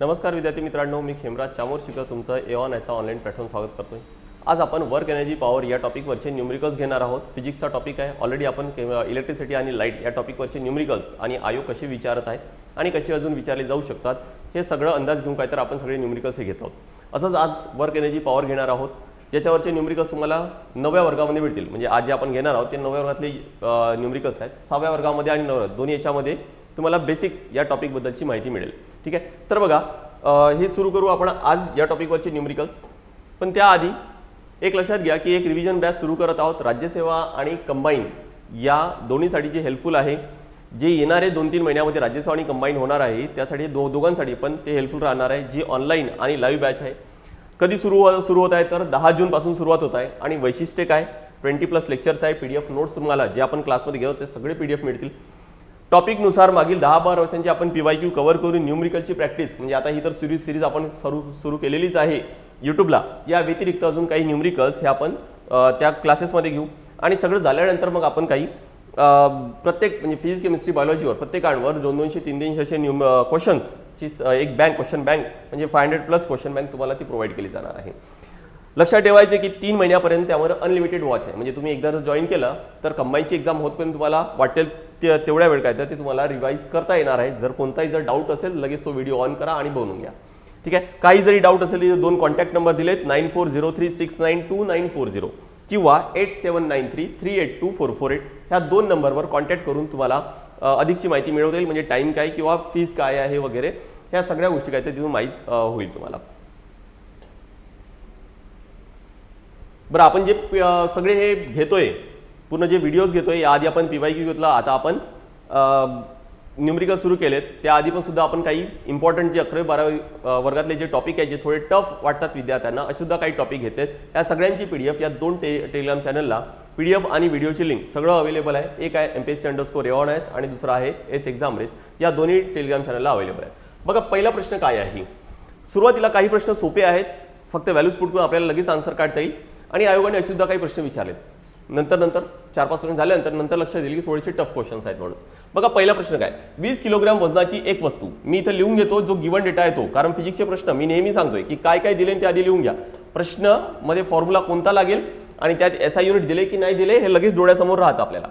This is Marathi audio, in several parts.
नमस्कार विद्यार्थी मित्रांनो मी खेमराज चामोर शिकर तुमचं एऑन याचा ऑनलाईन प्लॅटफॉर्म स्वागत करतो आज आपण वर्क एनर्जी पॉवर या टॉपिकवरचे न्यूमरिकल्स घेणार आहोत. फिजिक्सचा टॉपिक आहे. ऑलरेडी आपण इलेक्ट्रिसिटी आणि लाइट या टॉपिकवरचे न्यूमरिकल्स आणि आयोग कसे विचारत आहेत आणि कसे अजून विचारले जाऊ शकतात हे सगळं अंदाज घेऊन काय तर आपण सगळे न्यूमरिकल्स हे घेत आहोत. असंच आज वर्क एनर्जी पॉवर घेणार आहोत. ज्याच्यावरचे न्यूमरिकल्स तुम्हाला नव्या वर्गामध्ये मिळतील. म्हणजे आज जे आपण घेणार आहोत ते नव्या वर्गातले न्यूमरिकल्स आहेत. सहाव्या वर्गामध्ये आणि नव्या दोन्ही याच्यामध्ये तुम्हाला बेसिक्स या टॉपिकबद्दलची माहिती मिळेल. ठीक आहे? तर बघा हे सुरू करू आपण आज या टॉपिकवरचे न्यूमरिकल्स पण त्याआधी एक लक्षात घ्या की एक रिव्हिजन बॅच सुरू करत आहोत. राज्यसेवा आणि कंबाईन या दोन्हीसाठी जे हेल्पफुल आहे. जे येणारे दोन तीन महिन्यामध्ये राज्यसेवा आणि कंबाईन होणार आहे त्यासाठी दो दोघांसाठी पण ते हेल्पफुल राहणार आहे जी ऑनलाईन आणि लाईव्ह बॅच आहे. कधी सुरू सुरू होत आहे? तर दहा जूनपासून सुरुवात होत आहे. आणि वैशिष्ट्य काय? ट्वेंटी प्लस लेक्चर्स आहे. पी डी एफ नोट्स तुम्हाला जे आपण क्लासमध्ये घेतो ते सगळे पी डी एफ मिळतील. टॉपिकनुसार मागील दहा बारा वर्षांची आपण पी वाय क्यू कव्हर करून न्यूमरिकलची प्रॅक्टिस म्हणजे आता ही तर सिरीज सिरीज आपण सुरू सुरू केलेलीच आहे. यूट्यूबला या व्यतिरिक्त अजून काही न्यूमरिकल्स हे आपण त्या क्लासेसमध्ये घेऊ. आणि सगळं झाल्यानंतर मग आपण काही प्रत्येक म्हणजे फिजिक्स केमिस्ट्री बायोलॉजीवर प्रत्येकांवर दोन दोनशे तीन तीनशे असे न्यूम क्वेश्चन्सची एक बँक क्वेश्चन बँक म्हणजे five hundred plus question bank तुम्हाला ती प्रोव्हाइड केली जाणार आहे. लक्षात ठेवायचे की तीन महिन्यापर्यंत त्यावर अनलिमिटेड वॉच आहे. म्हणजे तुम्ही एकदा जर जॉईन केलं तर कंबाईनची एक्झाम होतपर्यंत तुम्हाला वाटेल ते तेवढ्या वेळ काय तर ते तुम्हाला रिवाईज करता येणार आहे. जर कोणताही जर डाऊट असेल लगेच तो व्हिडिओ ऑन करा आणि बनवून घ्या. ठीक आहे? काही जरी डाऊट असेल तिथे दोन कॉन्टॅक्ट नंबर दिलेत nine four zero three six nine two nine four zero किंवा eight seven nine three three eight two four four eight ह्या दोन नंबरवर कॉन्टॅक्ट करून तुम्हाला अधिकची माहिती मिळवता येईल म्हणजे टाईम काय किंवा फीज काय आहे वगैरे ह्या सगळ्या गोष्टी काय त्या तिथून माहीत होईल तुम्हाला. बरं आपण जे सगळे हे घेतोय पूर्ण जे व्हिडिओज घेतो या याआधी आपण पी वाय क्यू घेतला आता आपण न्यूमरिकल सुरू केलेत. त्याआधी पण सुद्धा आपण काही इम्पॉर्टंट जे अकरावी बारावी वर्गातले जे टॉपिक आहेत जे थोडे टफ वाटतात विद्यार्थ्यांना असे सुद्धा काही टॉपिक घेतलेत. या सगळ्यांची पी डी एफ या दोन टे टेलिग्राम चॅनलला पी डी एफ आणि व्हिडिओची लिंक सगळं अवेलेबल आहे. एक आहे M P S C underscore aeon S आणि दुसरा आहे एस एक्झाम रेस या दोन्ही टेलिग्राम चॅनलला अवेलेबल आहे बघा पहिला प्रश्न काय आहे? सुरुवातीला काही प्रश्न सोपे आहेत. फक्त व्हॅल्यूज पुट करून आपल्याला लगेच आन्सर काढता येईल. आणि आयोगाने असे सुद्धा काही प्रश्न विचारलेत. नंतर नंतर चार पाच प्रश्न झाल्यानंतर नंतर लक्षात येईल की थोडेसे टफ क्वेश्चन्स आहेत म्हणून. बघा पहिला प्रश्न काय? वीस किलोग्राम वजनाची एक वस्तू. मी इथं लिहून घेतो जो गिवन डेटा आहे तो कारण फिजिक्सचे प्रश्न मी नेहमी सांगतोय की काय काय दिले ते आधी लिहून घ्या. प्रश्नमध्ये फॉर्म्युला कोणता लागेल आणि त्यात एस आय युनिट दिले की नाही दिले हे लगेच डोळ्यासमोर राहतं आपल्याला.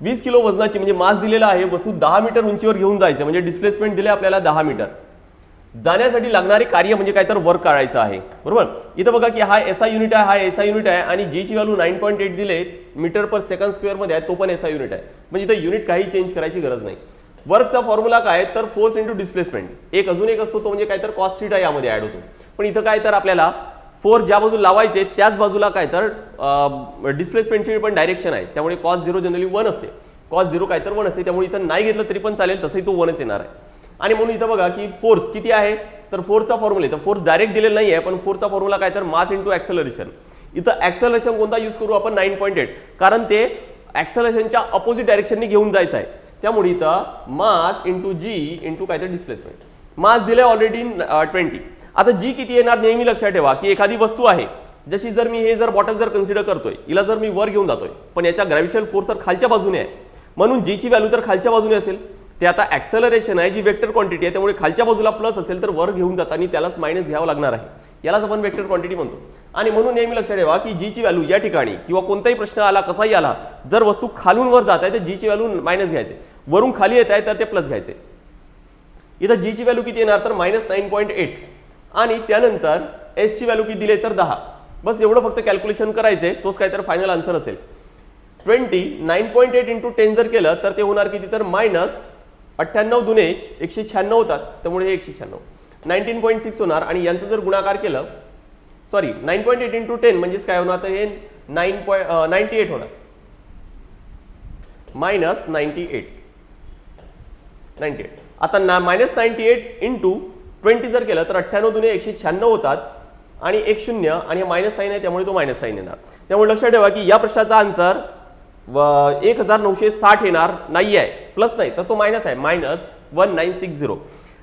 वीस किलो वजनाची म्हणजे मास दिलेला आहे वस्तू दहा मीटर उंचीवर घेऊन जायचं. म्हणजे डिस्प्लेसमेंट दिले आपल्याला दहा मीटर. जाण्यासाठी लागणारे कार्य म्हणजे काय तर वर्क काढायचं आहे. बरोबर? इथं बघा की हा एस आय युनिट आहे हा एस आय युनिट आहे आणि जीची व्हॅल्यू नाईन पॉईंट एट दिले मीटर पर सेकंड स्क्वेअरमध्ये आहे तो पण एस आय युनिट आहे. म्हणजे इथं युनिट काही चेंज करायची गरज नाही. वर्कचा फॉर्म्युला काय तर फोर्स इंटू डिस्प्लेसमेंट एक अजून एक असतो तो म्हणजे काय तर कॉस्ट थीटा यामध्ये ऍड होतो. पण इथं काय तर आपल्याला फोर्स ज्या बाजूला लावायचे त्याच बाजूला काय तर डिस्प्लेसमेंटची पण डायरेक्शन आहे. त्यामुळे कॉस्ट झिरो जनरली वन असते. कॉस्ट झिरो काय तर वन असते. त्यामुळे इथं नाही घेतलं तरी पण चालेल तसंही तो वनच येणार आहे. आणि म्हणून इथं बघा की फोर्स किती आहे? तर फोर्सचा फॉर्म्युला तर फोर्स डायरेक्ट दिलेला नाही आहे पण फोर्सचा फॉर्म्युला काय तर मास इंटू ॲक्सेलरेशन इथं ॲक्सेलरेशन कोणता यूज करू आपण? नाईन पॉईंट एट कारण ते ॲक्सेलरेशनच्या अपोजिट डायरेक्शनने घेऊन जायचं आहे. त्यामुळे इथं मास इंटू जी इंटू काय तर डिस्प्लेसमेंट मास आहे ऑलरेडी ट्वेंटी आता जी किती येणार नेहमी लक्षात ठेवा की एखादी वस्तू आहे. जशी जर मी हे जर बॉटल जर कन्सिडर करतोय हिला जर मी वर घेऊन जातोय पण याच्या ग्रॅव्हिशनल फोर्स तर खालच्या बाजूने आहे. म्हणून जीची व्हॅल्यू तर खालच्या बाजूने असेल. ते आता ॲक्सेलरेशन आहे जी वेक्टर क्वांटिटी आहे त्यामुळे खालच्या बाजूला प्लस असेल तर वर घेऊन जाताना त्यालाच मायनस घ्यावं लागणार आहे. यालाच आपण वेक्टर क्वांटिटी म्हणतो. आणि म्हणून नेहमी लक्षात ठेवा की जीची व्हॅल्यू या ठिकाणी किंवा कोणताही प्रश्न आला कसाही आला जर वस्तू खालून वर जात आहे तर जीची व्हॅल्यू मायनस घ्यायचे. वरून खाली येत आहे तर ते प्लस घ्यायचे. इथं जीची व्हॅल्यू किती येणार? तर मायनस नाईन पॉईंट एट आणि त्यानंतर एसची व्हॅल्यू किती दिले तर दहा. बस एवढं फक्त कॅल्क्युलेशन करायचे तोच काय तर फायनल आन्सर असेल. Twenty nine point eight into ten जर केलं तर ते होणार किती? तर मायनस अठ्ठ्याण्णव दुने एकशे शहाण्णव होतात त्यामुळे हे एकशे शहाण्णव. नाईन्टीन पॉईंट सिक्स होणार आणि यांचं जर गुणाकार केलं sorry nine point eight into ten म्हणजेच काय होणार? तर हे नाईन पॉईंट नाईन्टी एट होणार. Minus ninety eight. Ninety eight. आता ना minus ninety eight into twenty जर केलं तर अठ्ठ्याण्णव दुने एकशे शहाण्णव होतात आणि एक शून्य आणि मायनस साईन आहे त्यामुळे तो मायनस साईन येणार. त्यामुळे लक्षात ठेवा की या प्रश्नाचा आन्सर व एक हजार नऊशे साठ येणार नाही आहे प्लस नाही तर तो मायनस आहे. Minus one nine six zero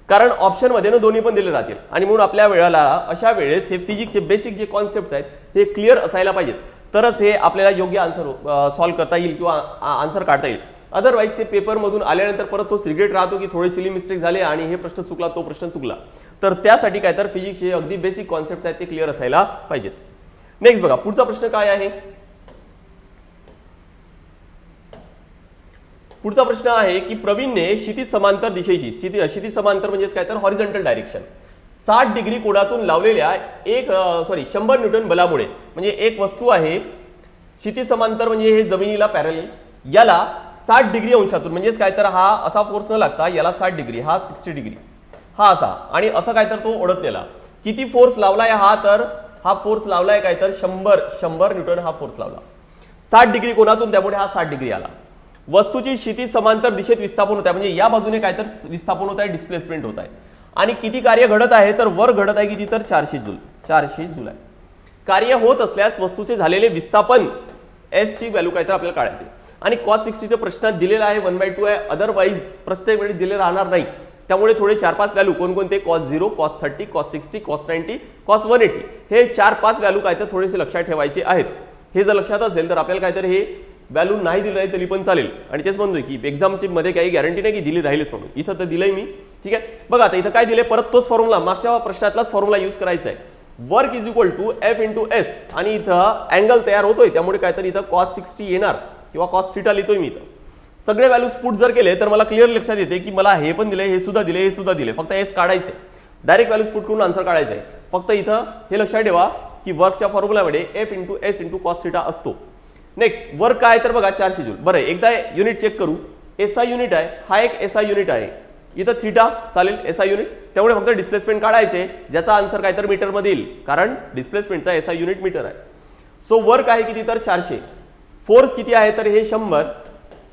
कारण ऑप्शनमध्ये ना दोन्ही पण दिले राहतील आणि म्हणून आपल्या वेळाला अशा वेळेस हे फिजिक्सचे बेसिक जे कॉन्सेप्ट आहेत हे क्लिअर असायला पाहिजेत. तरच हे आपल्याला योग्य आन्सर सॉल्व करता येईल किंवा आन्सर काढता येईल. अदरवाईज ते पेपरमधून आल्यानंतर परत तो सिगरेट राहतो की थोडे सिली मिस्टेक झाले आणि हे प्रश्न चुकला तो प्रश्न चुकला. तर त्यासाठी काय तर फिजिक्सचे अगदी बेसिक कॉन्सेप्ट आहेत ते क्लिअर असायला पाहिजेत. नेक्स्ट बघा पुढचा प्रश्न काय आहे? पुढचा प्रश्न आहे की प्रवीणने क्षितिज समांतर दिशेशी क्षिति क्षितिज समांतर म्हणजेच काय तर हॉरिझॉन्टल डायरेक्शन साठ डिग्री कोणातून लावलेल्या एक सॉरी शंभर न्यूटन बलामुळे म्हणजे एक वस्तू आहे क्षितिज समांतर म्हणजे हे जमिनीला पॅरल याला साठ डिग्री अंशातून म्हणजेच काय तर हा असा फोर्स न लागता याला साठ डिग्री हा सिक्स्टी डिग्री हा असा. आणि असं काय तर तो ओढतलेला. किती फोर्स लावलाय हा तर हा फोर्स लावलाय काय तर शंभर शंभर न्यूटन हा फोर्स लावला. साठ डिग्री कोणातून त्यामुळे हा साठ डिग्री आला. वस्तूची क्षितिज समांतर दिशेत विस्थापन होत आहे. म्हणजे या बाजूने काय तर विस्थापन होत आहे डिस्प्लेसमेंट होत आहे. आणि किती कार्य घडत आहे तर वर घडत आहे किती? तर चारशे जूल चारशे जुलै. कार्य होत असल्यास वस्तूचे झालेले विस्थापन एस ची व्हॅल्यू काय तर आपल्याला काढायचे. आणि कॉस सिक्स्टीच्या प्रश्नात दिलेला आहे वन बाय टू आहे. अदरवाईज प्रत्येक वेळी दिले राहणार नाही. त्यामुळे थोडे चार पाच व्हॅल्यू कोणकोणते? Cos zero cos thirty cos sixty cos ninety cos one eighty हे चार पाच व्हॅल्यू काय तर थोडेसे लक्षात ठेवायचे आहेत. हे जर लक्षात असेल तर आपल्याला काय तर हे व्हॅल्यू नाही दिलं आहे तरी पण चालेल. आणि तेच म्हणतोय की एक्झामची मध्ये काही गॅरंटी नाही की दिली राहिलीच म्हणून. इथं तर दिलंय मी. ठीक आहे? बघा आता इथं काय दिले परत तोच फॉर्म्युला मागच्या प्रश्नातलाच फॉर्म्युला यूज करायचा आहे work is equal to F into S आणि इथं अँगल तयार होतोय. त्यामुळे काय तर इथं कॉस सिक्स्टी येणार. किंवा कॉस थिटा लिहितोय मी इथं. सगळे व्हॅल्यूज पुट जर केले तर मला क्लिअर लक्षात येते की मला हे पण दिले हे सुद्धा दिले हे सुद्धा दिले फक्त एस काढायचे डायरेक्ट व्हॅल्यूज पुट करून आन्सर काढायचा आहे फक्त इथं हे लक्षात ठेवा की वर्कच्या फॉर्म्युलामध्ये F into S into cos theta असतो. नेक्स्ट वर्क काय तर बघा चारशे जूल बरं एकदा युनिट चेक करू. एस आय युनिट आहे हा एक एस आय युनिट आहे. इथं थिटा चालेल एस आय युनिट त्यामुळे फक्त डिस्प्लेसमेंट काढायचे ज्याचा आन्सर काय तर मीटरमध्ये येईल कारण डिस्प्लेसमेंटचा एस आय युनिट मीटर आहे. सो वर्क आहे किती तर चारशे. फोर्स किती आहे तर हे शंभर.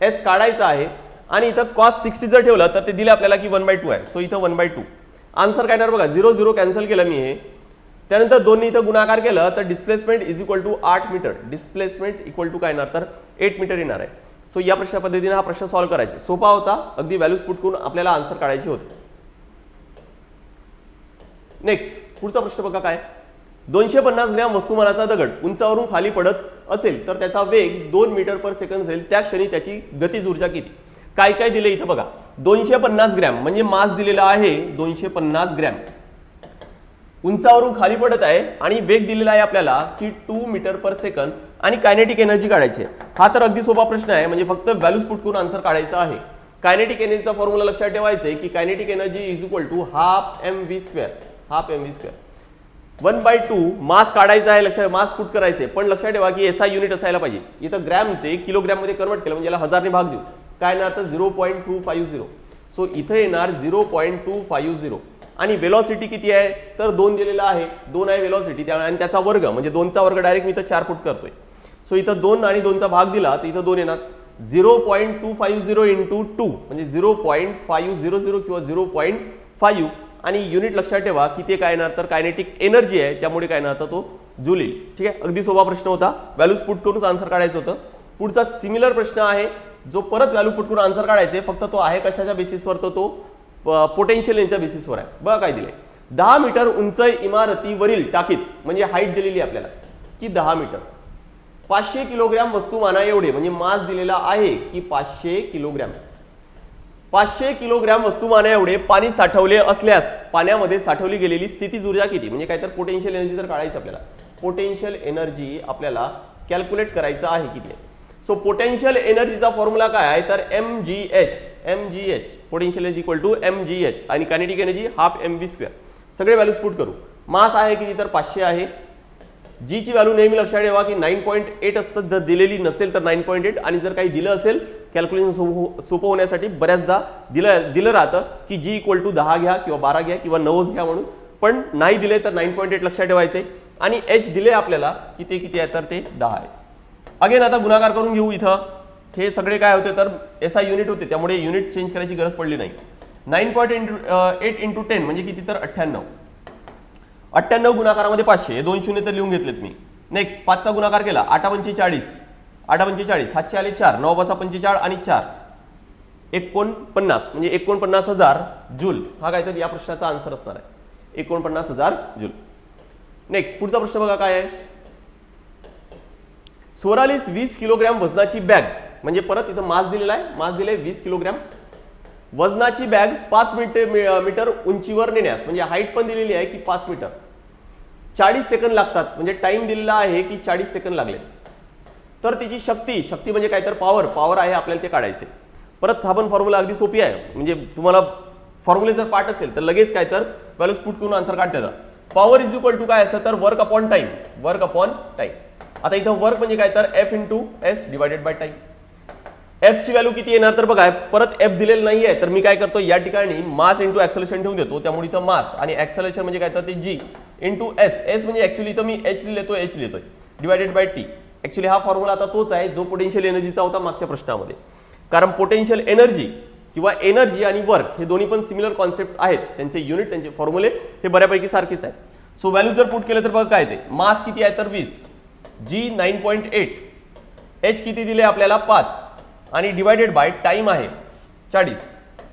एस काढायचं आहे. आणि इथं कॉस्ट सिक्स्टी जर ठेवलं तर ते दिले आपल्याला की वन बाय टू आहे. सो इथं वन बाय टू आन्सर काय येणार बघा झिरो झिरो कॅन्सल केलं मी हे. त्यानंतर दोन्ही इथं गुणाकार केलं तर डिस्प्लेसमेंट इज इक्वल टू आठ मीटर डिस्प्लेसमेंट इक्वल टू काय येणार? तर एट मीटर येणार आहे. सो या प्रश्न पद्धतीने हा प्रश्न सॉल्व्ह करायचा सोपा होता. अगदी व्हॅल्यूज पुट करून आपल्याला आन्सर काढायचे होते. नेक्स्ट पुढचा प्रश्न बघा काय? दोनशे पन्नास ग्रॅम वस्तुमानाचा दगड उंचावरून खाली पडत असेल तर त्याचा वेग दोन मीटर पर सेकंद असेल. त्या क्षणी त्याची गतीज ऊर्जा किती? काय काय दिले इथं बघा. दोनशे पन्नास ग्रॅम म्हणजे मास दिलेला आहे दोनशे पन्नास ग्रॅम. उंचावरून खाली पडत आहे आणि वेग दिलेला आहे आपल्याला की टू मीटर पर सेकंद आणि कायनेटिक एनर्जी काढायची आहे. हा तर अगदी सोपा प्रश्न आहे म्हणजे फक्त व्हॅल्यूज पुट करून आन्सर काढायचा आहे. कायनेटिक एनर्जीचा फॉर्म्युला लक्षात ठेवायचा आहे की kinetic energy is equal to half M V square half M V square one by two mass काढायचा आहे लक्षात मास पुट करायचे पण लक्षात ठेवा की एस आय युनिट असायला पाहिजे. इथं ग्रॅमचे किलोग्रॅममध्ये कन्वर्ट केलं म्हणजे याला हजारने भाग देऊ. काय येणार तर zero point two five zero so इथं येणार zero point two five zero आणि वेलॉसिटी किती आहे? तर दोन दिलेला आहे. दोन आहे वेलॉसिटी त्या आणि त्याचा वर्ग म्हणजे दोनचा वर्ग डायरेक्ट मी इथं चार फूट करतोय. सो इथं दोन आणि दोनचा भाग दिला तर इथं दोन येणार. Zero point two five zero into two म्हणजे zero point five zero zero किंवा झिरो पॉईंट फाईव्ह आणि युनिट लक्षात ठेवा की ते काय येणार? तर कायनेटिक एनर्जी आहे त्यामुळे काय येणार? तर तो जुलील ठीक आहे? अगदी सोपा प्रश्न होता. व्हॅल्यूज पुट करूनच आन्सर काढायचं होतं. पुढचा सिमिलर प्रश्न आहे जो परत व्हॅल्यू पुट करून आन्सर काढायचे फक्त तो आहे कशाच्या बेसिसवर तर तो पोटेन्शियल यांच्या बेसिसवर आहे. बघा काय दिलंय. दहा मीटर उंच इमारतीवरील टाकीत म्हणजे हाईट दिलेली आपल्याला की दहा मीटर. पाचशे किलोग्रॅम वस्तुमाना एवढे म्हणजे मास दिलेला आहे की पाचशे किलोग्रॅम. पाचशे किलोग्रॅम वस्तुमाना एवढे पाणी साठवले असल्यास पाण्यामध्ये साठवली गेलेली स्थिती ऊर्जा किती? म्हणजे काय तर पोटेन्शियल एनर्जी तर काढायचं आपल्याला. पोटेन्शियल एनर्जी आपल्याला कॅल्क्युलेट करायचं आहे किती? सो पोटेन्शियल एनर्जीचा फॉर्म्युला काय आहे? तर M G H M G H potential energy equal to M G H आणि kinetic energy half M V square सगळे व्हॅल्यूज पुट करू. मास आहे किती तर पाचशे आहे. जीची व्हॅल्यू नेहमी लक्षात ठेवा की नाईन पॉईंट एट असतं. जर दिलेली नसेल तर नाईन पॉईंट एट आणि जर काही दिलं असेल कॅल्क्युलेशन हो- सोपं होण्यासाठी बऱ्याचदा दिलं दिलं राहतं की जी इक्वल टू दहा घ्या किंवा बारा घ्या किंवा नवच घ्या म्हणून. पण नाही दिले तर नाईन पॉईंट एट लक्षात ठेवायचे. आणि एच दिले आपल्याला की ते किती आहे? तर ते दहा आहे. अगेन आता गुणाकार करून घेऊ इथं. हे सगळे काय होते तर एस आय युनिट होते. त्यामुळे युनिट चेंज करायची गरज पडली नाही. Nine point into eight into ten म्हणजे किती तर अठ्ठ्याण्णव. अठ्ठ्याण्णव गुणाकारामध्ये पाचशे. हे दोन शून्य तर लिहून घेतलेत मी. नेक्स्ट पाचचा गुणाकार केला. आठा पंचेचाळीस आठा पंचेचाळीस सातशे आले चार नऊ पाचा पंचेचाळ आणि चार. एकोणपन्नास. म्हणजे एकोणपन्नास हजार जूल. हा काय तर या प्रश्नाचा आन्सर असणार आहे. एकोणपन्नास हजार जूल. नेक्स्ट पुढचा प्रश्न बघा काय आहे? सोरालीस वीस किलोग्रॅम वजनाची बॅग. म्हणजे परत इथं मास दिलेला आहे. मास दिले वीस किलोग्रॅम. वजनाची बॅग पाच मीटर मीटर उंचीवर नेण्यास म्हणजे हाईट पण दिलेली आहे की पाच मीटर. चाळीस सेकंद लागतात. म्हणजे टाइम दिलेला आहे की चाळीस सेकंद लागले. तर त्याची शक्ती शक्ती म्हणजे काय तर पॉवर. पॉवर आहे आपल्याला ते काढायचे. परत हा पण फॉर्म्युला अगदी सोपी आहे. म्हणजे तुम्हाला फॉर्म्युले जर पाठ असेल तर लगेच काय तर व्हॅल्यूज पुट करून आन्सर काढता येतात पॉवर इज इक्वल टू काय असतं तर work upon time work upon time आता इथं वर्क म्हणजे काय? तर F into S divided by time एफची value किती येणार? तर बघा परत एफ दिलेलं नाही आहे तर मी काय करतो? या ठिकाणी मास इंटू ऍक्सलेशन ठेवून देतो. त्यामुळे इथं मास आणि ऍक्सलेशन म्हणजे काय? तर ते जी इंटू एस एस म्हणजे ऍक्च्युली इथं मी एच लिहितो एच लिहितोय. डिवायडेड बाय टी ऍक्च्युली हा फॉर्म्युला आता तोच आहे जो पोटेन्शियल एनर्जीचा होता मागच्या प्रश्नामध्ये. कारण पोटेन्शियल एनर्जी किंवा एनर्जी आणि वर्क हे दोन्ही पण सिमिलर कॉन्सेप्ट आहेत. त्यांचे युनिट त्यांचे फॉर्म्युले हे बऱ्यापैकी सारखेच आहेत. सो व्हॅल्यू जर पुट केलं तर बघा काय ते? मास किती आहे? तर वीस. G nine point eight. H किती दिले आपल्याला? पाच. आणि डिवायडेड बाय टाइम आहे चाळीस.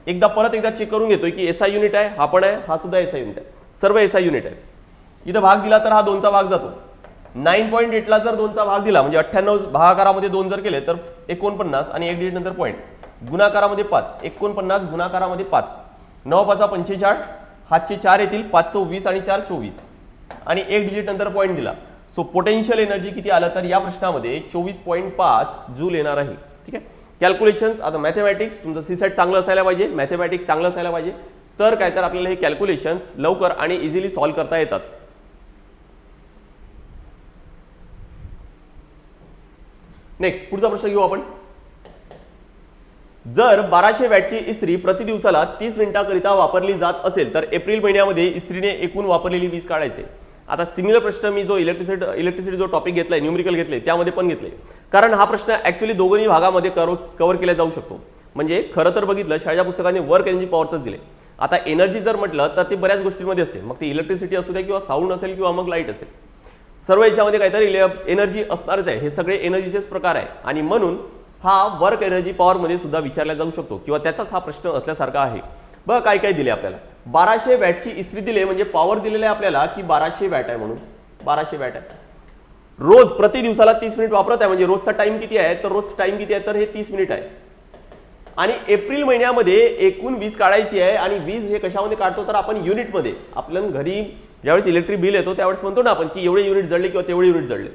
एकदा परत एकदा चेक करून घेतोय की एसआय युनिट आहे हा पण आहे हा सुद्धा एस आय युनिट आहे. सर्व एस आय युनिट आहेत. इथं भाग दिला तर हा दोनचा भाग जातो. नाईन पॉईंट एटला जर दोनचा भाग दिला म्हणजे अठ्ठ्याण्णव भागाकारामध्ये दोन जर केले तर एकोणपन्नास आणि एक डिजिट नंतर पॉईंट गुणाकारामध्ये पाच. एकोणपन्नास गुणाकारामध्ये पाच. नऊ पाचा पंचेचाळ. हातचे चार येतील. पाच चोवीस आणि चार चोवीस. आणि एक डिजिट नंतर पॉईंट दिला. सो पोटेन्शियल एनर्जी किती आलं तर या प्रश्नामध्ये चोवीस पॉईंट पाच जूल येणार आहे. ठीक आहे? कॅल्क्युलेशन्स आता मॅथमॅटिक्स तुमचं सी सेट चांगलं असायला पाहिजे मॅथमॅटिक्स चांगलं असायला पाहिजे. तर काय तर आपल्याला हे कॅल्क्युलेशन्स लवकर आणि इझिली सॉल्व्ह करता येतात. नेक्स्ट पुढचा प्रश्न घेऊ आपण. जर बाराशे वॅटची इस्त्री प्रति दिवसाला तीस मिनिटाकरिता वापरली जात असेल तर एप्रिल महिन्यामध्ये इस्त्रीने एकूण वापरलेली वीज काढायचे. आता सिमिलर प्रश्न मी जो इलेक्ट्रिसिटी इलेक्ट्रिसिटी जो टॉपिक घेतला आहे न्यूमरिकल घेतले त्यामध्ये पण घेतले कारण हा प्रश्न ॲक्च्युली दोघंही भागामध्ये करो कवर केला जाऊ शकतो. म्हणजे खरं तर बघितलं शाळेच्या पुस्तकाने वर्क एनर्जी पॉवरचंच दिले. आता एनर्जी जर म्हटलं तर ते बऱ्याच गोष्टींमध्ये असते. मग ते इलेक्ट्रिसिटी असू द्या किंवा साऊंड असेल किंवा मग लाइट असेल. सर्व याच्यामध्ये काहीतरी एनर्जी असणारच आहे. हे सगळे एनर्जीचेच प्रकार आहे. आणि म्हणून हा वर्क एनर्जी पॉवरमध्ये सुद्धा विचारला जाऊ शकतो. किंवा त्याचाच हा प्रश्न असल्यासारखा आहे. बघा काय काय दिले आपल्याला. बाराशे वॅटची इस्त्री दिले म्हणजे पॉवर दिलेलं आहे आपल्याला की बाराशे वॅट आहे म्हणून. बाराशे वॅट आहे. रोज प्रति दिवसाला तीस मिनिट वापरत आहे म्हणजे रोजचा टाइम किती आहे? तर रोज टाइम किती आहे? तर हे तीस मिनिट आहे. आणि एप्रिल महिन्यामध्ये एकूण वीज काढायची आहे आणि वीज हे कशामध्ये काढतो? तर आपण युनिटमध्ये आपल्या घरी ज्यावेळेस इलेक्ट्रिक बिल येतो त्यावेळेस म्हणतो ना आपण की एवढे युनिट जळले किंवा तेवढे युनिट जळले.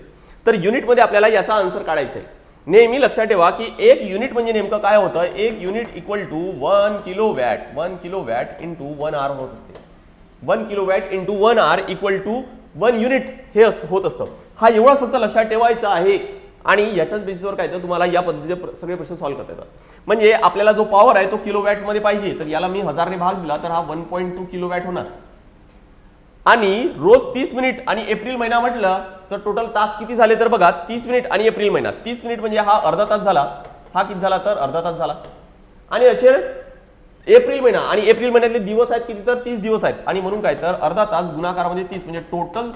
तर युनिटमध्ये आपल्याला याचा आन्सर काढायचा आहे. नेहमी लक्षात ठेवा की एक युनिट म्हणजे नेमकं काय होतं? एक unit equal to one kilo watt one kilo watt into one hour होत असते. One kilo watt into one hour equal to one unit हे होत असतं. हा एवढाच फक्त लक्षात ठेवायचा आहे. आणि याच्याच बेसिसवर काय तर तुम्हाला या पद्धतीचे प्र- सगळे प्रश्न सॉल्व्ह करता येतात. म्हणजे आपल्याला जो पॉवर आहे तो किलो वॅटमध्ये पाहिजे. तर याला मी हजारने भाग दिला तर हा one point two kilo watt होणार. आणि रोज तीस मिनिट आणि एप्रिल महिना म्हटलं तर टोटल तास किती झाले तर बघा तीस मिनिट आणि एप्रिल महिना. तीस मिनिट म्हणजे हा अर्धा तास झाला. हा किती झाला तर? अर्धा तास झाला. आणि असे एप्रिल महिना आणि एप्रिल महिन्यातले दिवस आहेत किती तर? तीस दिवस आहेत. आणि म्हणून काय तर अर्धा तास गुणाकारामध्ये म्हणजे तीस म्हणजे टोटल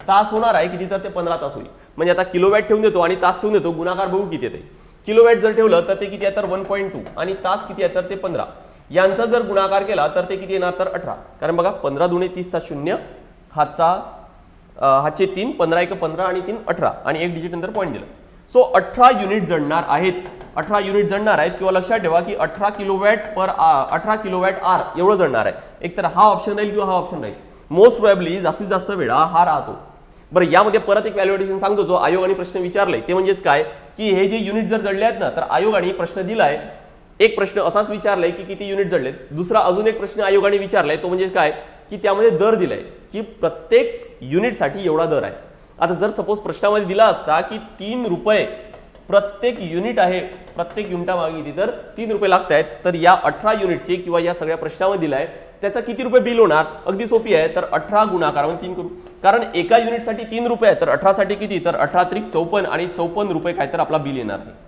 तास होणार आहे किती तर? ते पंधरा तास होईल. म्हणजे आता किलोवॅट ठेवून देतो आणि तास ठेवून देतो गुणाकार बघू किती येते. किलोवॅट जर ठेवलं तर ते किती आहे तर? वन पॉईंट टू आणि तास किती आहे तर? ते पंधरा. यांचा जर गुणाकार केला तर ते किती येणार तर? अठरा. कारण बघा पंधरा दुणे तीसचा शून्य हातचा हाचे तीन पंधरा एक पंधरा आणि तीन अठरा आणि एक डिजिट नंतर पॉईंट दिलं. सो अठरा युनिट जळणार आहेत. अठरा युनिट जळणार आहेत किंवा लक्षात ठेवा की अठरा किलोवॅट पर अठरा किलोवॅट आर एवढं जडणार आहे. एक तर हा ऑप्शन राहील किंवा हा ऑप्शन राहील. मोस्ट प्रोबॅबली जास्तीत जास्त वेळा हा राहतो. बरं यामध्ये परत एक व्हॅल्युएटेशन सांगतो जो आयोगाने प्रश्न विचारलाय ते म्हणजेच काय? की हे जे युनिट जर जडले आहेत ना तर आयोगाने प्रश्न दिलाय. एक प्रश्न असाच विचारलाय की किती युनिट जळलेत दुसरा अजून एक प्रश्न आयोगाने विचारलाय तो म्हणजे काय? की त्यामध्ये दर दिलाय की प्रत्येक युनिटसाठी एवढा दर आहे. आता जर सपोज प्रश्नामध्ये दिला असता की तीन रुपये प्रत्येक युनिट आहे प्रत्येक युनिटामागे किती तर तीन रुपये लागत आहेत तर या अठरा युनिटचे किंवा या सगळ्या प्रश्नामध्ये दिलाय त्याचा किती रुपये बिल होणार? अगदी सोपी आहे तर अठरा गुणाकारामध्ये म्हणजे तीन करू. कारण एका युनिटसाठी तीन रुपये आहे तर अठरासाठी किती? तर अठरा त्रिक चौपन्न आणि चौपन्न रुपये काय तर आपला बिल येणार नाही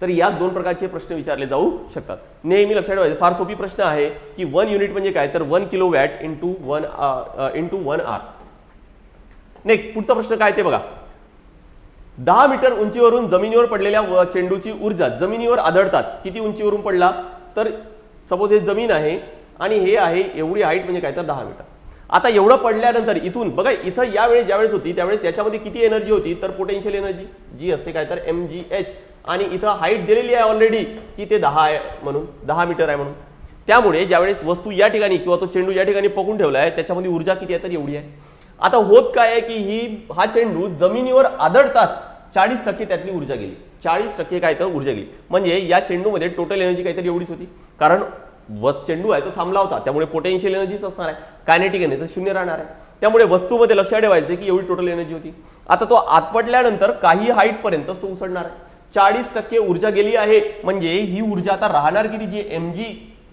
तर या दोन प्रकारचे प्रश्न विचारले जाऊ शकतात. नेहमी लक्षात ठेवायचे फार सोपी प्रश्न आहे की वन युनिट म्हणजे काय? तर one kilo watt into one into one hour next पुढचा प्रश्न काय ते बघा. दहा मीटर उंचीवरून जमिनीवर पडलेल्या चेंडूची ऊर्जा जमिनीवर आदळताच किती उंचीवरून पडला? तर सपोज हे जमीन आहे आणि हे आहे एवढी हाईट म्हणजे काय? तर दहा मीटर. आता एवढं पडल्यानंतर इथून बघा इथं यावेळेस ज्यावेळेस होती त्यावेळेस याच्यामध्ये किती एनर्जी होती? तर पोटेन्शियल एनर्जी जी असते काय? तर एम जी एच आणि इथं हाईट दिलेली आहे ऑलरेडी की ते दहा आहे म्हणून दहा मीटर आहे म्हणून. त्यामुळे ज्यावेळेस वस्तू या ठिकाणी किंवा तो चेंडू या ठिकाणी पकडून ठेवला आहे त्याच्यामध्ये ऊर्जा किती आहे तर एवढी आहे. आता होत काय आहे की ही हा चेंडू जमिनीवर आदळताच चाळीस टक्के त्यातली ऊर्जा गेली. चाळीस टक्के काय तर ऊर्जा गेली. म्हणजे या चेंडूमध्ये टोटल एनर्जी काहीतरी एवढीच होती. कारण व चेंडू आहे तो थांबला होता. त्यामुळे पोटेन्शियल एनर्जीच असणार आहे. कायनेटिक एनर्जी तर शून्य राहणार आहे. त्यामुळे वस्तूमध्ये लक्षात ठेवायचं की एवढी टोटल एनर्जी होती. आता तो आतपटल्यानंतर काही हाईटपर्यंतच तो उसळणार आहे. चाळीस टक्के ऊर्जा गेली आहे. म्हणजे ही ऊर्जा आता राहणार किती? G M G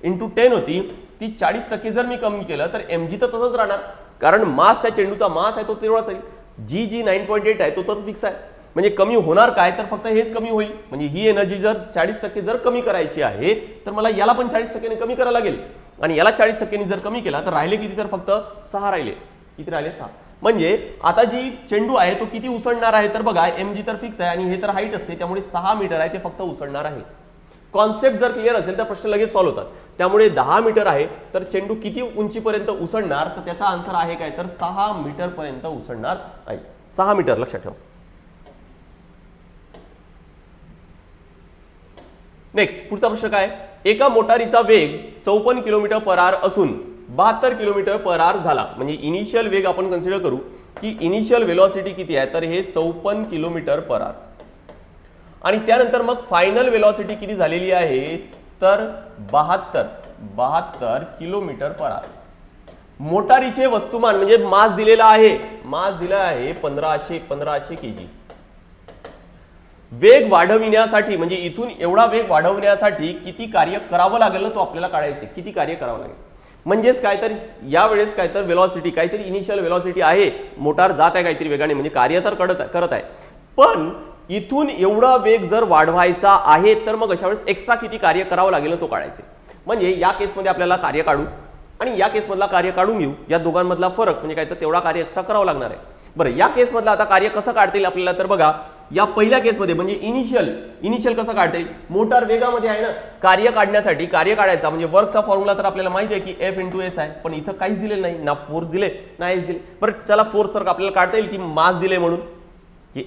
into ten होती ती चाळीस टक्के जर मी कमी केलं तर एम जी तर तसंच राहणार. कारण मास त्या चेंडूचा मास आहे तो तेवढाच आहे G G nine point eight आहे तो तर फिक्स आहे. म्हणजे कमी होणार काय? तर फक्त हेच कमी होईल. म्हणजे ही एनर्जी जर चाळीस टक्के जर कमी करायची आहे तर मला याला पण चाळीस टक्क्याने कमी करायला लागेल. आणि याला चाळीस टक्क्यांनी जर कमी केला तर राहिले किती? तर फक्त सहा राहिले. किती राहिले? सहा. म्हणजे आता जी चेंडू आहे तो किती उसळणार आहे तर बघा एम जी तर फिक्स आहे आणि हे तर हाईट असते त्यामुळे सहा मीटर आहे ते फक्त उसळणार आहे. कॉन्सेप्ट जर क्लिअर असेल तर प्रश्न लगेच सॉल्व्ह होतात. त्यामुळे दहा मीटर आहे तर चेंडू किती उंचीपर्यंत उसळणार? तर त्याचा आन्सर आहे काय? तर सहा मीटर पर्यंत उसळणार आहे. सहा मीटर लक्षात ठेवा. नेक्स्ट पुढचा प्रश्न काय? एका मोटारीचा वेग चौपन्न किलोमीटर पर आर असून बहात्तर किलोमीटर पर आर झाला. म्हणजे इनिशियल वेग आपण कन्सिडर करू की इनिशियल वेलॉसिटी किती आहे? तर हे चौपन्न किलोमीटर पर आर आणि त्यानंतर मग फायनल वेलॉसिटी किती झालेली आहे? तर बहात्तर बहात्तर किलोमीटर पर आर मोटारीचे वस्तुमान म्हणजे मास दिलेला आहे. मास दिला आहे पंधराशे पंधराशे के जी वेग वाढविण्यासाठी म्हणजे इथून एवढा वेग वाढवण्यासाठी किती कार्य करावं लागेल तो आपल्याला काढायचं किती कार्य करावं लागेल? म्हणजेच काय तर यावेळेस काय तर वेलॉसिटी काहीतरी इनिशियल वेलॉसिटी आहे. मोटार जात आहे काहीतरी वेगाने म्हणजे कार्य तर करत करत आहे. पण इथून एवढा वेग जर वाढवायचा आहे तर मग अशा वेळेस एक्स्ट्रा किती कार्य करावं लागेल तो काढायचे. म्हणजे या केसमध्ये आपल्याला कार्य काढू आणि या केसमधला कार्य काढून घेऊ. या दोघांमधला फरक म्हणजे काय तर तेवढा कार्य एक्स्ट्रा करावं लागणार आहे. बरं या केसमधला आता कार्य कसं काढता येईल आपल्याला तर बघा या पहिल्या केसमध्ये म्हणजे इनिशियल इनिशियल कसं काढता? येईल मोटार वेगामध्ये आहे ना कार्य काढण्यासाठी कार्य काढायचा म्हणजे वर्कचा फॉर्म्युला तर आपल्याला माहिती आहे की एफ इंटू एस आहे. पण इथं काहीच दिलेलं नाही. ना फोर्स दिले ना एस दिले. बरं चला फोर्स तर आपल्याला काढता येईल की मास दिले म्हणून. की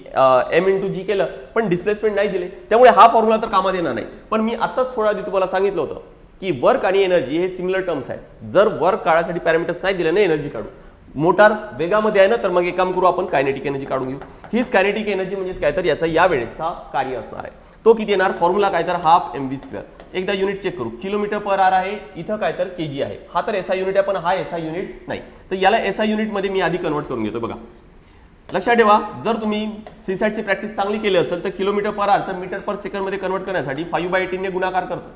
एम इंटू जी केलं पण डिस्प्लेसमेंट नाही दिले. त्यामुळे हा फॉर्म्युला तर कामात येणार नाही. पण मी आत्ताच थोडा आधी तुम्हाला सांगितलं होतं की वर्क आणि एनर्जी हे सिमिलर टर्म्स आहेत. जर वर्क काढायसाठी पॅरामीटर्स नाही दिले ना एनर्जी काढू मोटार वेगामध्ये आहे ना तर मग एक काम करू आपण कायनेटिक एनर्जी काढून घेऊ. हीच कायनेटिक एनर्जी म्हणजेच काय तर याचा या वेळेचा कार्य असणार आहे. तो किती येणार? फॉर्म्युला काय तर हाफ एम व्ही स्क्वेअर एकदा युनिट चेक करू. किलोमीटर पर आर आहे इथं काय तर के जी आहे. हा तर एसआय युनिट आहे पण हा एसआय युनिट नाही. तर याला एसआय युनिटमध्ये मी आधी कन्वर्ट करून घेतो बघा. लक्षात ठेवा जर तुम्ही सीसॅटची प्रॅक्टिस चांगली केली असेल तर किलोमीटर पर आर तर मीटर पर सेकंडमध्ये कन्वर्ट करण्यासाठी फाईव्ह बाय एटीनने गुणाकार करतो.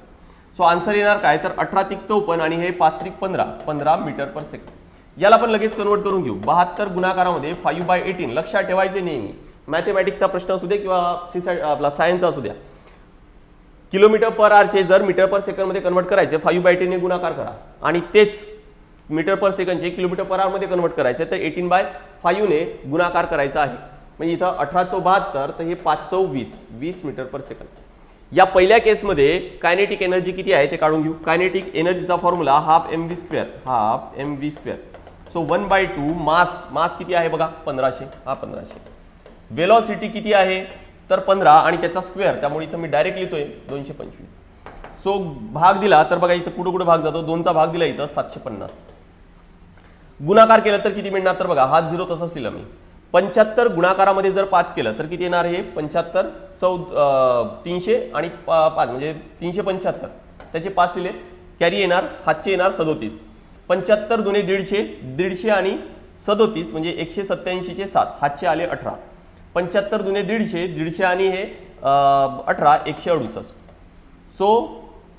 सो आन्सर येणार काय? तर अठरा तिक चौपन्न आणि हे पाच त्रिक पंधरा. पंधरा मीटर पर सेकंड याला आपण लगेच कन्वर्ट करून घेऊ. बहात्तर गुणाकारामध्ये फाईव्ह बाय एटीन लक्षात ठेवायचे नेहमी. मॅथमॅटिक्सचा प्रश्न असू दे किंवा सीसॅट आपला सायन्सचा असू द्या. किलोमीटर पर आरचे जर मीटर पर सेकंडमध्ये कन्वर्ट करायचे फाईव्ह बाय एटीनने गुणाकार करा. आणि तेच मीटर पर सेकंडचे किलोमीटर पर आरमध्ये कन्वर्ट करायचे तर एटीन बाय फाईव्हने गुणाकार करायचा आहे. म्हणजे इथं अठरा चौ बहात्तर तर हे पाच चौ वीस. वीस मीटर पर सेकंड या पहिल्या केसमध्ये कायनेटिक एनर्जी किती आहे ते काढून घेऊ. Kinetic एनर्जीचा formula half M V square half M V square so one by two mass mass किती आहे बघा? पंधराशे. हा पंधराशे. वेलॉसिटी किती आहे? तर पंधरा आणि त्याचा स्क्वेअर त्यामुळे इथं मी डायरेक्ट लिहितोय दोनशे पंचवीस. सो भाग दिला तर बघा इथं कुठं कुठं भाग जातो? दोनचा भाग दिला इथं सातशे पन्नास. गुणाकार केला तर किती मिळणार? तर बघा हा झिरो तसंच लिहिला मी. पंच्याहत्तर गुणाकारामध्ये जर पाच केलं तर किती येणार हे? पंच्याहत्तर चौ तीनशे आणि पा- पाच म्हणजे तीनशे पंच्याहत्तर. त्याचे पाच लिहिले. कॅरी येणार सातशे येणार सदोतीस. पंच्याहत्तर दोन्ही दीडशे दीडशे आणि सदोतीस म्हणजे एकशे सत्याऐंशीचे सात. हातचे आले अठरा. पंच्याहत्तर दुने दीडशे दीडशे आणि हे अठरा एकशे अडुसष्ट. सो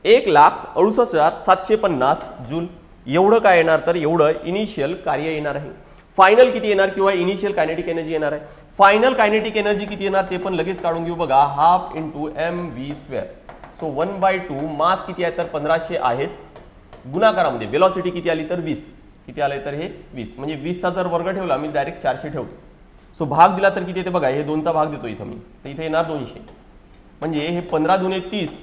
एक लाख अडुसष्ट हजार सातशे पन्नास जूल एवढं काय येणार? तर एवढं इनिशियल कार्य येणार आहे. फायनल किती येणार किंवा इनिशियल कायनेटिक एनर्जी येणार आहे? फायनल कायनेटिक एनर्जी किती येणार ते पण लगेच काढून घेऊ बघा. Half into M V square so one by two mass किती आहे? तर पंधराशे आहेच गुणाकारामध्ये. वेलॉसिटी किती आली तर वीस. किती आले तर हे वीस. म्हणजे वीसचा जर वर्ग ठेवला मी डायरेक्ट चारशे ठेवतो. सो भाग दिला तर किती येते बघा हे दोनचा भाग देतो इथं मी. तर इथे येणार दोनशे. म्हणजे हे पंधरा दुने तीस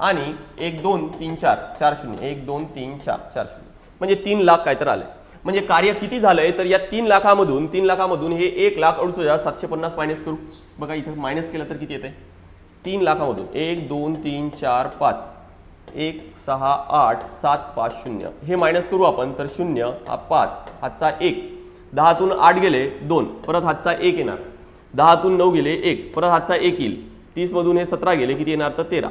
आणि एक दोन तीन चार. चार शून्य. एक दोन तीन चार. चार शून्य. म्हणजे तीन लाख काय तर आलं म्हणजे कार्य किती झालंय तर या तीन लाखामधून तीन लाखामधून हे एक लाख अडुसष्ट हजार सातशे पन्नास मायनस करू. बघा इथं मायनस केलं तर किती येते तीन लाखामधून. एक दोन तीन चार पाच. एक सहा आठ सात पाच शून्य. हे मायनस करू आपण तर शून्य हा पाच हातचा एक. दहातून आठ गेले दोन. परत हातचा एक येणार. दहातून नऊ गेले एक. परत हातचा एक येईल. तीसमधून हे सतरा गेले किती येणार तर तेरा.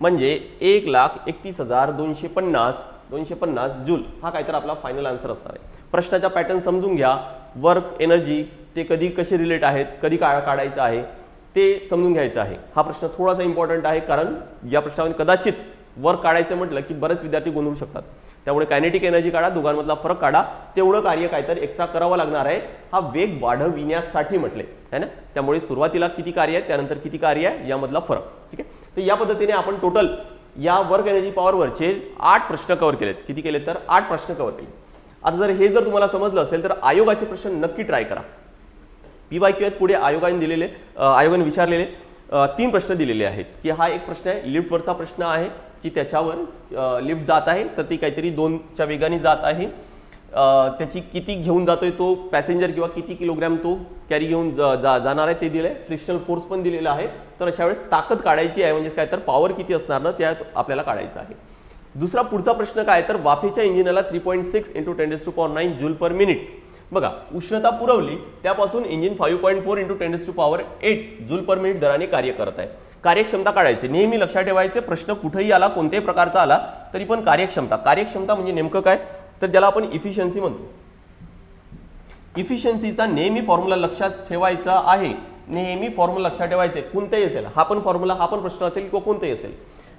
म्हणजे एक लाख एकतीस हजार दोनशे पन्नास दोनशे पन्नास जूल. हा काहीतरी आपला फायनल आन्सर असणार आहे. प्रश्नाचा पॅटर्न समजून घ्या. वर्क एनर्जी ते कधी कसे रिलेट आहेत कधी काळ काढायचं आहे ते समजून घ्यायचं आहे. हा प्रश्न थोडासा इम्पॉर्टंट आहे कारण या प्रश्नामध्ये कदाचित वर्क काढायचं म्हटलं की बरेच विद्यार्थी गोंधळू शकतात. त्यामुळे कायनेटिक एनर्जी काढा दोघांमधला फरक काढा. तेवढं कार्य काहीतरी एक्स्ट्रा करावं लागणार आहे. हा वेग वाढविण्यासाठी म्हटले. है ना? त्यामुळे सुरुवातीला किती कार्य आहे त्यानंतर किती कार्य आहे यामधला फरक. ठीक आहे? तर या पद्धतीने आपण टोटल या वर्क एनर्जी पॉवरवरचे आठ प्रश्न कव्हर केलेत. किती केले तर? आठ प्रश्न कव्हर केले आता जर हे जर तुम्हाला समजलं असेल तर आयोगाचे प्रश्न नक्की ट्राय करा. पी वाय क्यू आहेत पुढे आयोगाने दिलेले आयोगाने विचारलेले तीन प्रश्न दिलेले आहेत. की हा एक प्रश्न आहे लिफ्टवरचा प्रश्न आहे की त्याच्यावर लिफ्ट जात आहे तर ती काहीतरी दोनच्या वेगाने जात आहे. त्याची किती घेऊन जातोय तो पॅसेंजर किंवा किती किलोग्रॅम तो कॅरी घेऊन जा जा- जाणार आहे ते दिलं आहे फ्रिक्शनल फोर्स पण दिलेला आहे. तर अशा वेळेस ताकद काढायची आहे म्हणजेच काय तर पॉवर किती असणार ना त्यात आपल्याला काढायचं आहे. दुसरा पुढचा प्रश्न काय तर वाफेच्या इंजिनाला three point six into ten two power nine joule per minute बघा उष्णता पुरवली त्यापासून engine five point four into ten two power eight joule per minute दराने कार्य करत आहे. कार्यक्षमता काढायची. नेहमी लक्षात ठेवायचे प्रश्न कुठेही आला कोणत्याही प्रकारचा आला तरी पण कार्यक्षमता. कार्यक्षमता म्हणजे नेमकं काय? तर ज्याला आपण इफिशियन्सी म्हणतो. इफिशियन्सीचा नेहमी फॉर्म्युला लक्षात ठेवायचा आहे. नेहमी फॉर्म्युला लक्षात ठेवायचे. कोणताही असेल. हा पण फॉर्म्युला हा पण प्रश्न असेल किंवा कोणताही असेल.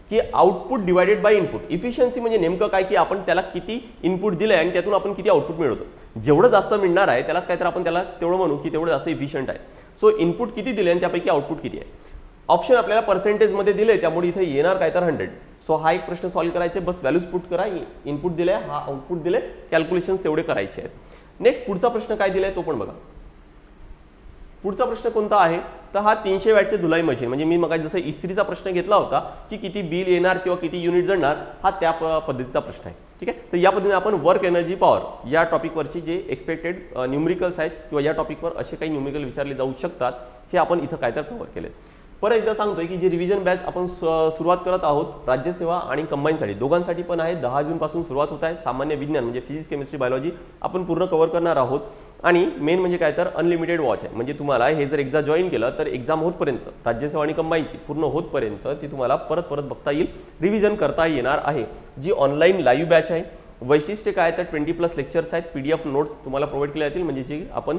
की output divided by input efficiency म्हणजे नेमकं काय? की आपण त्याला किती इनपुट दिलंय आणि त्यातून आपण किती आउटपुट मिळवतो. जेवढं जास्त मिळणार आहे त्यालाच काय तर आपण त्याला तेवढं म्हणू की तेवढं जास्त इफिशियंट आहे. सो इनपुट किती दिले आणि त्यापैकी आउटपुट किती आहे? ऑप्शन आपल्याला पर्सेंटेजमध्ये दिले त्यामुळे इथे येणार काय तर हंड्रेड सो हा एक प्रश्न सॉल्व्ह करायचे बस व्हॅल्यूज पुट करा इनपुट दिले हा आउटपुट दिले कॅल्क्युलेशन तेवढे करायचे आहेत. नेक्स्ट पुढचा प्रश्न काय दिलाय तो पण बघा. पुढचा प्रश्न कोणता आहे? तर हा तीनशे वॅटचे धुलाई मशीन म्हणजे मी मग जसं इस्त्रीचा प्रश्न घेतला होता की किती बिल येणार किंवा किती युनिट जळणार हा त्या पद्धतीचा प्रश्न आहे. ठीक आहे? तर या पद्धतीने आपण वर्क एनर्जी पॉवर या टॉपिकवरची जे एक्सपेक्टेड न्यूमरिकल्स uh, आहेत किंवा या टॉपिकवर असे काही न्यूमरिकल विचारले जाऊ शकतात हे आपण इथं काय तर कव्हर केले परत एकदा सांगतोय की जी रिव्हिजन बॅच आपण सुरुवात करत आहोत राज्यसेवा आणि कंबाईनसाठी दोघांसाठी पण आहे. दहा जूनपासून सुरुवात होत आहे. सामान्य विज्ञान म्हणजे फिजिक्स केमिस्ट्री बायोलॉजी आपण पूर्ण कव्हर करणार आहोत. आणि मेन म्हणजे काय तर अनलिमिटेड वॉच आहे. म्हणजे तुम्हाला हे जर एकदा जॉईन केलं तर एक्झाम होतपर्यंत राज्यसेवा आणि कंबाईनची पूर्ण होतपर्यंत ती तुम्हाला परत परत बघता येईल. रिव्हिजन करता येणार आहे. जी ऑनलाईन लाईव्ह बॅच आहे वैशिष्ट्य काय तर ट्वेंटी प्लस लेक्चर्स आहेत. पी डी एफ नोट्स तुम्हाला प्रोव्हाइड केल्या जातील. म्हणजे जे आपण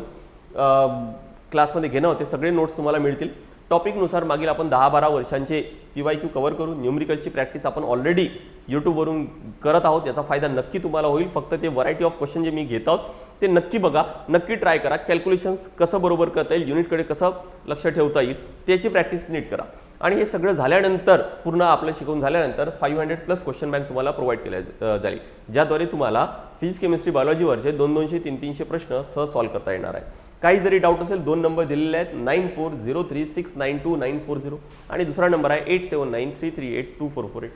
क्लासमध्ये घेणं होते सगळे नोट्स तुम्हाला मिळतील. टॉपिकनुसार मागील आपण दहा बारा वर्षांचे पी वाय क्यू कवर करू न्यूमरिकलची प्रॅक्टिस आपण ऑलरेडी यूट्यूबवरून करत आहोत याचा फायदा नक्की तुम्हाला होईल. फक्त ते व्हरायटी ऑफ क्वेश्चन जे मी घेत आहोत ते नक्की बघा नक्की ट्राय करा. कॅल्क्युलेशन्स कसं बरोबर करता येईल युनिटकडे कसं लक्ष ठेवता येईल त्याची प्रॅक्टिस नीट करा. आणि हे सगळं झाल्यानंतर पूर्ण आपलं शिकवून झाल्यानंतर five hundred plus question bank तुम्हाला प्रोव्हाइड केल्या जाईल. ज्याद्वारे तुम्हाला फिजिक्स केमिस्ट्री बायोलॉजीवरचे दोन दोनशे तीन तीनशे प्रश्न सहज सॉल्व्ह करता येणार आहे. काही जरी डाऊट असेल दोन नंबर दिलेले आहेत. Nine four zero three six nine two nine four zero आणि दुसरा नंबर आहे eight seven nine three three eight two four four eight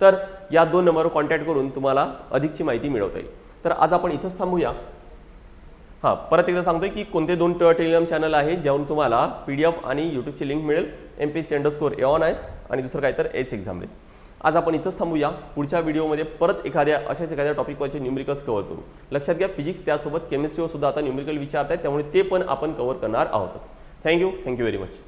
तर या दोन नंबरवर कॉन्टॅक्ट करून तुम्हाला अधिकची माहिती मिळवता येईल. तर आज आपण इथंच थांबूया. हां परत एकदा सांगतोय की कोणते दोन टेलिग्राम चॅनल आहे ज्यावरून तुम्हाला पी डी एफ आणि यूट्यूबची लिंक मिळेल M P C underscore aeon eyes आणि दुसरं काय तर एस एक्झाम बेस आज आपण इथंच थांबूया. पुढच्या व्हिडिओमध्ये परत एखाद्या अशाच एखाद्या टॉपिकवरचे न्यूमरिकल्स कव्हर करू. लक्षात घ्या फिजिक्स त्यासोबत केमिस्ट्रीवर सुद्धा आता न्यूमरिकल विचारत आहेत त्यामुळे ते पण आपण कव्हर करणार आहोतच. Thank you thank you very much